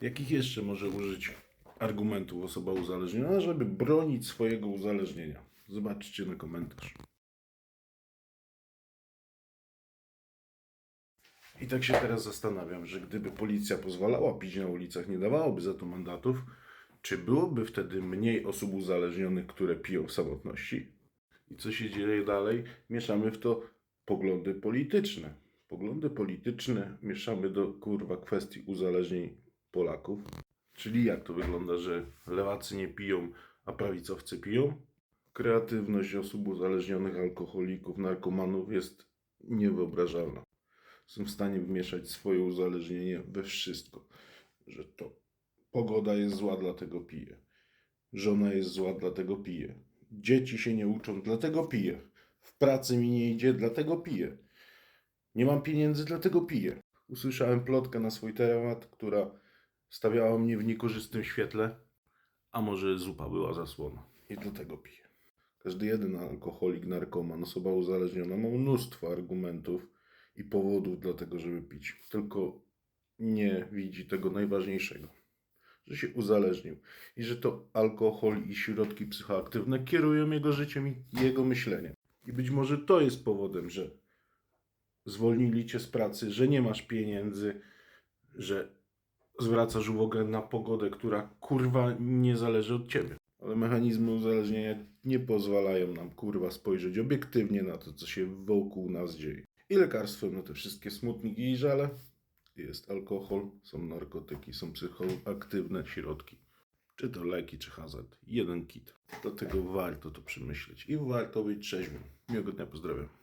Jakich jeszcze może użyć argumentów osoba uzależniona, żeby bronić swojego uzależnienia? Zobaczcie na komentarz. I tak się teraz zastanawiam, że gdyby policja pozwalała pić na ulicach, nie dawałoby za to mandatów, czy byłoby wtedy mniej osób uzależnionych, które piją w samotności? I co się dzieje dalej? Mieszamy w to poglądy polityczne. Poglądy polityczne mieszamy do kurwa kwestii uzależnień Polaków. Czyli jak to wygląda, że lewacy nie piją, a prawicowcy piją? Kreatywność osób uzależnionych, alkoholików, narkomanów jest niewyobrażalna. Są w stanie wmieszać swoje uzależnienie we wszystko. Że to pogoda jest zła, dlatego pije. Żona jest zła, dlatego pije. Dzieci się nie uczą, dlatego pije. W pracy mi nie idzie, dlatego piję. Nie mam pieniędzy, dlatego piję. Usłyszałem plotkę na swój temat, która stawiała mnie w niekorzystnym świetle, a może zupa była zasłona. I dlatego piję. Każdy jeden alkoholik, narkoman, osoba uzależniona ma mnóstwo argumentów i powodów dla tego, żeby pić. Tylko nie widzi tego najważniejszego, że się uzależnił i że to alkohol i środki psychoaktywne kierują jego życiem i jego myśleniem. I być może to jest powodem, że zwolnili cię z pracy, że nie masz pieniędzy, że zwracasz uwagę na pogodę, która kurwa nie zależy od ciebie. Ale mechanizmy uzależnienia nie pozwalają nam kurwa spojrzeć obiektywnie na to, co się wokół nas dzieje. I lekarstwem na te wszystkie smutniki i żale jest alkohol, są narkotyki, są psychoaktywne środki. Czy to leki, czy hazard. Jeden kit. Dlatego warto to przemyśleć i warto być trzeźwym. Miłego dnia, pozdrawiam.